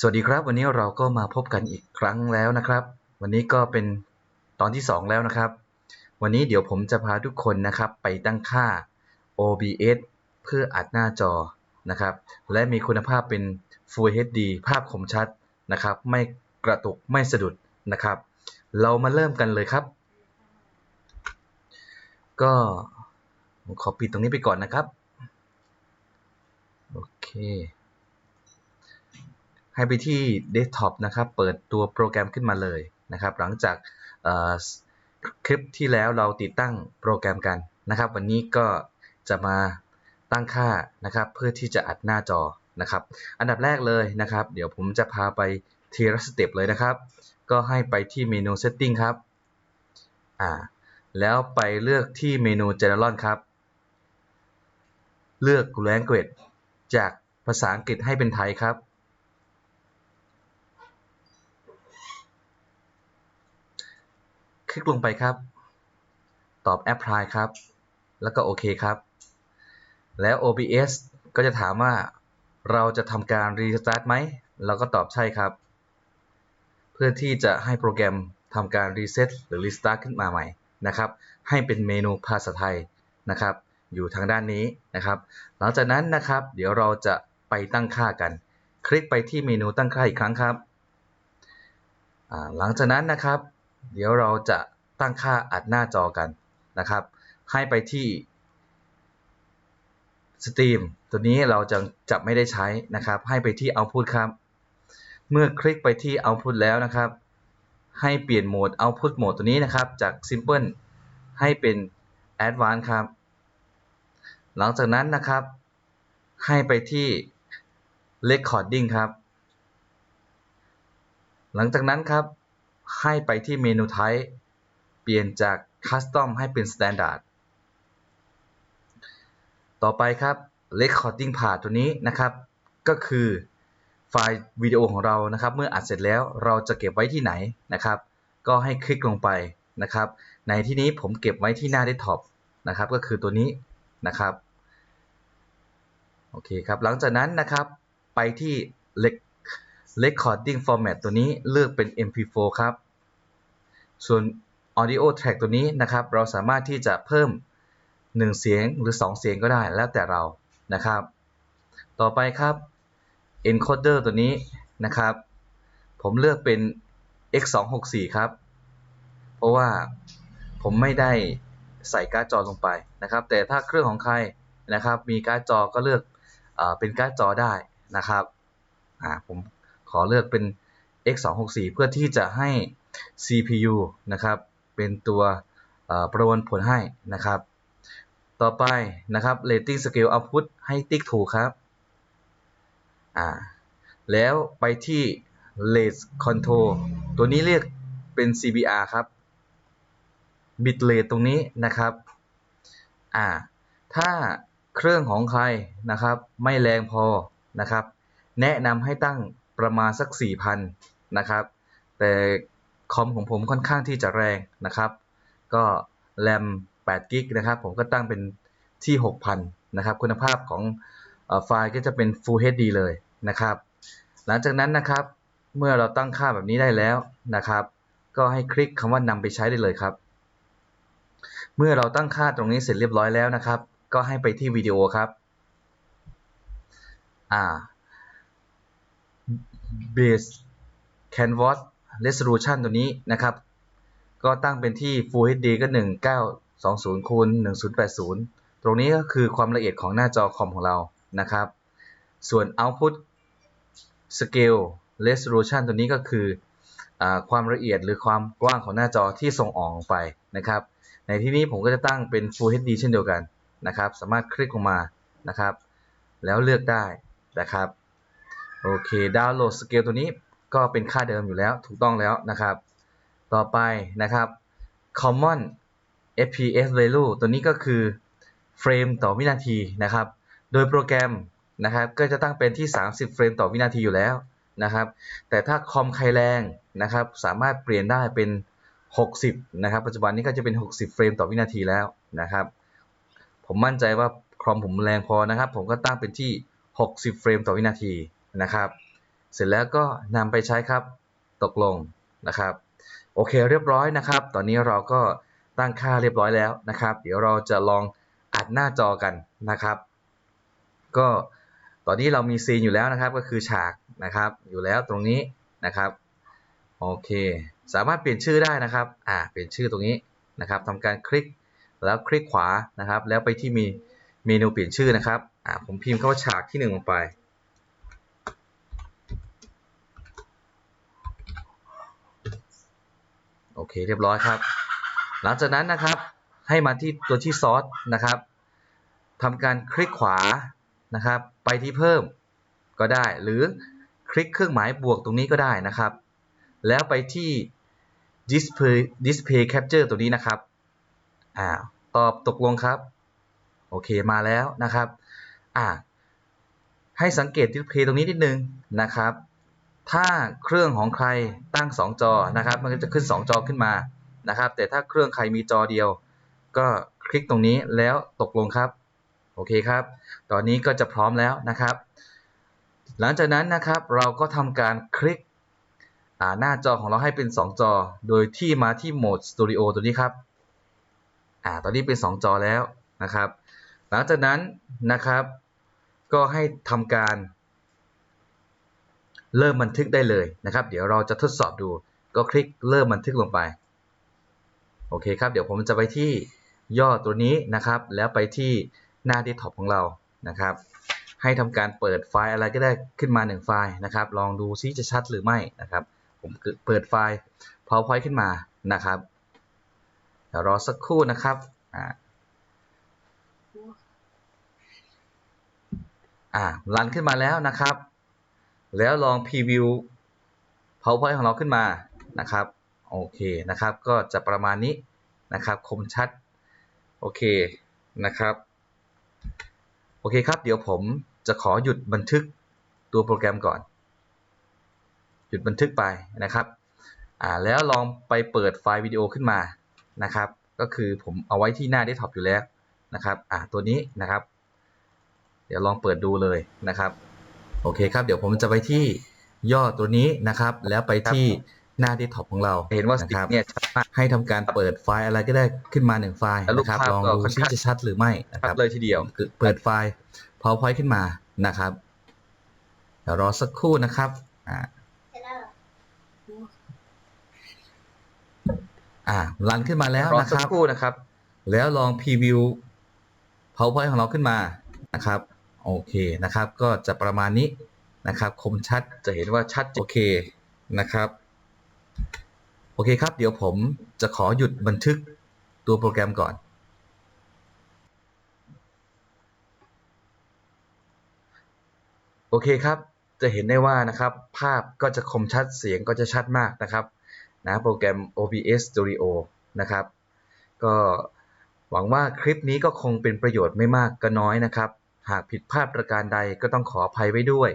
สวัสดีครับ วันนี้เราก็มาพบกันอีกครั้งแล้วนะครับ วันนี้ก็เป็นตอนที่ 2 แล้วนะครับ วันนี้เดี๋ยวผมจะพาทุกคนนะครับไปตั้งค่า OBS เพื่ออัดหน้าจอนะครับ และมีคุณภาพเป็น Full HD ภาพคมชัดนะครับ ไม่กระตุกไม่สะดุดนะครับ เรามาเริ่มกันเลยครับ ก็ขอปิดตรงนี้ไปก่อนนะครับ โอเค ให้ไปที่เดสก์ท็อปนะครับ เปิดตัวโปรแกรมขึ้นมาเลยนะครับ หลังจากคลิปที่แล้วเราติดตั้งโปรแกรมกันนะครับ วันนี้ก็จะมาตั้งค่านะครับ เพื่อที่จะอัดหน้าจอนะครับ อันดับแรกเลยนะครับ เดี๋ยวผมจะพาไปทีละสเต็ปเลยนะครับ ก็ให้ไปที่เมนู Setting ครับอ่าแล้วไปเลือกที่เมนู General ครับ เลือก Language จากภาษาอังกฤษให้เป็นไทยครับ ลิกลงไปครับ ตอบ Apply ครับ แล้วก็โอเคครับ แล้ว OBS ก็จะถามว่าเราจะทำการ Restart ไหม เราก็ตอบใช่ครับ เพื่อที่จะให้โปรแกรมทำการ Reset หรือ Restart ขึ้นมาใหม่นะครับ ให้เป็นเมนูภาษาไทยนะครับ อยู่ทางด้านนี้นะครับ หลังจากนั้นนะครับ เดี๋ยวเราจะไปตั้งค่ากัน คลิกไปที่เมนูตั้งค่าอีกครั้งครับ หลังจากนั้นนะครับ เดี๋ยวเราจะตั้งค่าอัดหน้าจอกันนะครับ ให้ไปที่ Stream ตัวนี้เราจะจะไม่ได้ใช้นะครับ ให้ไปที่ Output ครับ เมื่อคลิกไปที่ Output แล้วนะครับ ให้เปลี่ยนโหมด Output โหมดตัวนี้นะครับ จาก Simple ให้เป็น Advanced ครับ หลังจากนั้นนะครับ ให้ไปที่ Recording ครับ หลังจากนั้นครับ ให้ไปที่เมนู Type เปลี่ยนจาก Custom ให้เป็น Standard ต่อไปครับ Recording Part ตัวนี้นะครับ ก็คือไฟล์วิดีโอของเรานะครับ เมื่ออัดเสร็จแล้วเราจะเก็บไว้ที่ไหนนะครับ ก็ให้คลิกลงไปนะครับ ในที่นี้ผมเก็บไว้ที่หน้าเดสก์ท็อปนะครับ ก็คือตัวนี้นะครับโอเคครับ หลังจากนั้นนะครับไปที่ Recording Format ตัวนี้เลือกเป็น MP4 ครับ ส่วน Audio Track ตัวนี้นะครับ เราสามารถที่จะเพิ่ม 1 เสียงหรือ 2 เสียงก็ได้แล้วแต่เรานะครับ ต่อไปครับ Encoder ตัวนี้นะครับ ผมเลือกเป็น X264 ครับ เพราะว่าผมไม่ได้ใส่การ์ดจอลงไปนะครับ แต่ถ้าเครื่องของใครนะครับ มีการ์ดจอก็เลือกเอเป็นการ์ดจอได้นะครับ ผม อเลือกเป็น X264 เพื่อที่จะให้ CPU นะครับ เป็นตัวประมวลผลให้นะครับ ต่อไปนะครับ Rating Scale Output ให้ติ๊กถูกครับ อ่า แล้วไปที่ Rate Control ตัวนี้เรียกเป็น CBR ครับ Bit Rate ตรงนี้นะครับ อ่า ถ้าเครื่องของใครนะครับ ไม่แรงพอนะครับ แนะนำให้ตั้ง ประมาณสัก 4,000 นะครับ แต่คอมของผมค่อนข้างที่จะแรงนะครับ ก็แรม8กิกนะครับ ผมก็ตั้งเป็นที่ 6,000 นะครับ คุณภาพของไฟล์ก็จะเป็น Full HD เลยนะครับ หลังจากนั้นนะครับ เมื่อเราตั้งค่าแบบนี้ได้แล้วนะครับ ก็ให้คลิกคำว่านำไปใช้ได้เลยครับ เมื่อเราตั้งค่าตรงนี้เสร็จเรียบร้อยแล้วนะครับ ก็ให้ไปที่วิดีโอครับ อ่า base canvas resolution ตัวนี้นะครับ ก็ตั้งเป็นที่ full HD ก็ 1920คูณ1080 ตรงนี้ก็คือความละเอียดของหน้าจอคอมของเรานะครับ ส่วน output scale resolution ตัวนี้ก็คืออความละเอียดหรือความกว้างของหน้าจอที่ส่งออกไปนะครับ ในที่นี้ผมก็จะตั้งเป็น full HD เช่นเดียวกันนะครับ สามารถคลิกลงมานะครับ แล้วเลือกได้นะครับ โอเค ดาวน์โหลดสเกลตัวนี้ก็เป็นค่าเดิมอยู่แล้วถูกต้องแล้วนะครับ ต่อไปนะครับ common fps value ตัวนี้ก็คือเฟรมต่อวินาทีนะครับ โดยโปรแกรมนะครับก็จะตั้งเป็นที่ 30 เฟรมต่อวินาทีอยู่แล้วนะครับ แต่ถ้าคอมใครแรงนะครับ สามารถเปลี่ยนได้เป็น 60 นะครับ ปัจจุบันนี้ก็จะเป็น 60 เฟรมต่อวินาทีแล้วนะครับ ผมมั่นใจว่าคอมผมแรงพอนะครับ ผมก็ตั้งเป็นที่ 60 เฟรมต่อวินาที นะครับ เสร็จแล้วก็นำไปใช้ครับตกลงนะครับ โอเคเรียบร้อยนะครับ ตอนนี้เราก็ตั้งค่าเรียบร้อยแล้วนะครับ เดี๋ยวเราจะลองอัดหน้าจอกันนะครับ ก็ตอนนี้เรามีซีนอยู่แล้วนะครับ ก็คือฉากนะครับ อยู่แล้วตรงนี้นะครับโอเค สามารถเปลี่ยนชื่อได้นะครับอ่าเปลี่ยนชื่อตรงนี้นะครับทำการคลิกแล้วคลิกขวานะครับ แล้วไปที่มีเมนูเปลี่ยนชื่อนะครับอ่าผมพิมพ์คำว่าฉากที่หนึ่งลงไป โอเคเรียบร้อยครับ หลังจากนั้นนะครับให้มาที่ตัวที่ซอสนะครับทำการคลิกขวานะครับ ไปที่เพิ่มก็ได้ หรือคลิกเครื่องหมายบวกตรงนี้ก็ได้นะครับ แล้วไปที่ display display capture ตัวนี้นะครับอ่าตอบตกลงครับ โอเคมาแล้วนะครับอ่าให้สังเกต display ตรงนี้นิดนึงนะครับ ถ้าเครื่องของใครตั้ง 2 จอนะครับ มันก็จะขึ้น 2 จอขึ้นมานะครับ แต่ถ้าเครื่องใครมีจอเดียว ก็คลิกตรงนี้แล้วตกลงครับ โอเคครับ ตอนนี้ก็จะพร้อมแล้วนะครับ หลังจากนั้นนะครับเราก็ทำการคลิกหน้าจอของเราให้เป็น 2 จอ โดยที่มาที่โหมดสตูดิโอตัวนี้ครับอ่าตอนนี้เป็น 2 จอแล้วนะครับ หลังจากนั้นนะครับ ก็ให้ทำการ เริ่มบันทึกได้เลยนะครับ เดี๋ยวเราจะทดสอบดู ก็คลิกเริ่มบันทึกลงไป โอเคครับ เดี๋ยวผมจะไปที่ย่อตัวนี้นะครับ แล้วไปที่หน้าเดสก์ท็อปของเรานะครับ ให้ทำการเปิดไฟล์อะไรก็ได้ขึ้นมา 1 ไฟล์นะครับ ลองดูซิจะชัดหรือไม่นะครับ ผมเปิดไฟล์ PowerPoint ขึ้นมานะครับเดี๋ยวรอสักครู่นะครับอ่าอ่ารันขึ้นมาแล้วนะครับ แล้วลองพรีวิว PowerPoint ของเราขึ้นมานะครับโอเคนะครับก็จะประมาณนี้นะครับคมชัดโอเคนะครับโอเคครับ เดี๋ยวผมจะขอหยุดบันทึกตัวโปรแกรมก่อน หยุดบันทึกไปนะครับอ่าแล้วลองไปเปิดไฟล์วิดีโอขึ้นมานะครับ ก็คือผมเอาไว้ที่หน้าเดสก์ท็อปอยู่แล้วนะครับอ่าตัวนี้นะครับ เดี๋ยวลองเปิดดูเลยนะครับ โอเคครับ เดี๋ยวผมจะไปที่ย่อตัวนี้นะครับ แล้วไปที่หน้าเดสก์ท็อปของเราเห็นว่าสนะติ๊คกรับเนี่ยชัดมากให้ทำการเปิดไฟล์อะไรก็ได้ขึ้นมาหนึ่งไฟล์แล้วรูปนะครับภาพลองก็ดูค่อนซิข้างจะชัดหรือไม่นะคชัรัดบเลยทีเดียวคือเปิดไฟล์ PowerPoint ขึ้นมานะครับเดี๋ยวรอสักครู่นะครับอ่าอ่ารันขึ้นมาแล้วรอนะคสักรับครู่นะครับ แล้วลองพรีวิว PowerPoint ของเราขึ้นมานะครับ โอเคนะครับ ก็จะประมาณนี้นะครับ คมชัดจะเห็นว่าชัดโอเคนะครับ โอเคครับ เดี๋ยวผมจะขอหยุดบันทึกตัวโปรแกรมก่อน โอเคครับ จะเห็นได้ว่านะครับ ภาพก็จะคมชัดเสียงก็จะชัดมากนะครับนะโปรแกรม OBS Studio นะครับ ก็หวังว่าคลิปนี้ก็คงเป็นประโยชน์ไม่มากก็น้อยนะครับ หากผิดพลาดประการใดก็ต้องขออภัยไว้ด้วย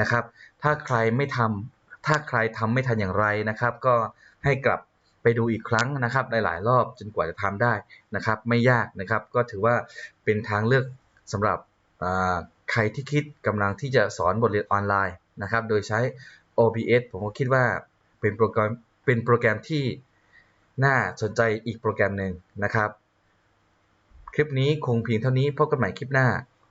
นะครับ ถ้าใครไม่ทำถ้าใครทำไม่ทันอย่างไรนะครับ ก็ให้กลับไปดูอีกครั้งนะครับ หลาย ๆ รอบจนกว่าจะทำได้นะครับ ไม่ยากนะครับ ก็ถือว่าเป็นทางเลือกสำหรับใครที่คิดกำลังที่จะสอนบทเรียนออนไลน์นะครับ โดยใช้ OBS ผมก็คิดว่าเป็นโปรแกรมเป็นโปรแกรมที่น่าสนใจอีกโปรแกรมหนึ่งนะครับ คลิปนี้คงเพียงเท่านี้พบกันใหม่คลิปหน้า